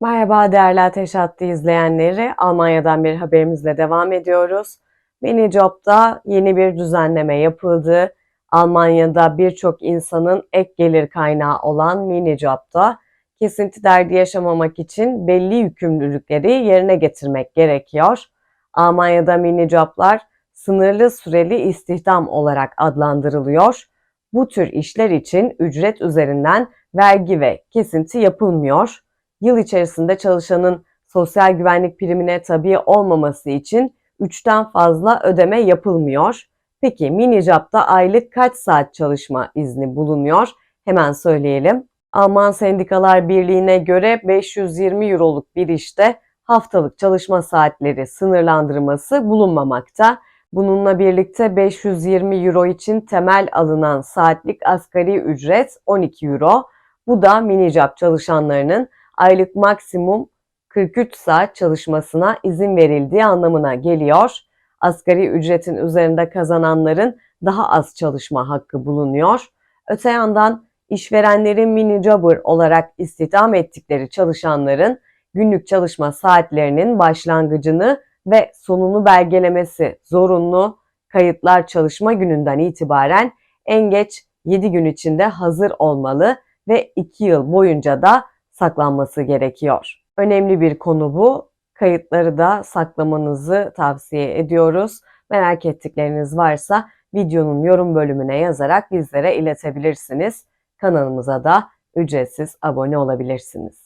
Merhaba değerli Ateş Hattı izleyenleri. Almanya'dan bir haberimizle devam ediyoruz. Minijob'da yeni bir düzenleme yapıldı. Almanya'da birçok insanın ek gelir kaynağı olan Minijob'da kesinti derdi yaşamamak için belli yükümlülükleri yerine getirmek gerekiyor. Almanya'da minijoblar sınırlı süreli istihdam olarak adlandırılıyor. Bu tür işler için ücret üzerinden vergi ve kesinti yapılmıyor yıl içerisinde çalışanın sosyal güvenlik primine tabi olmaması için 3'ten fazla ödeme yapılmyor. Peki mini job'da aylık kaç saat çalışma izni bulunuyor? Hemen söyleyelim. Alman Sendikalar Birliği'ne göre 520 euroluk bir işte haftalık çalışma saatleri sınırlandırması bulunmamakta. Bununla birlikte 520 euro için temel alınan saatlik asgari ücret 12 euro. Bu da mini job çalışanlarının aylık maksimum 43 saat çalışmasına izin verildiği anlamına geliyor. Asgari ücretin üzerinde kazananların daha az çalışma hakkı bulunuyor. Öte yandan işverenlerin mini jobber olarak istihdam ettikleri çalışanların günlük çalışma saatlerinin başlangıcını ve sonunu belgelemesi zorunlu. Kayıtlar çalışma gününden itibaren en geç 7 gün içinde hazır olmalı ve 2 yıl boyunca da saklanması gerekiyor. Önemli bir konu bu. Kayıtları da saklamanızı tavsiye ediyoruz. Merak ettikleriniz varsa videonun yorum bölümüne yazarak bizlere iletebilirsiniz. Kanalımıza da ücretsiz abone olabilirsiniz.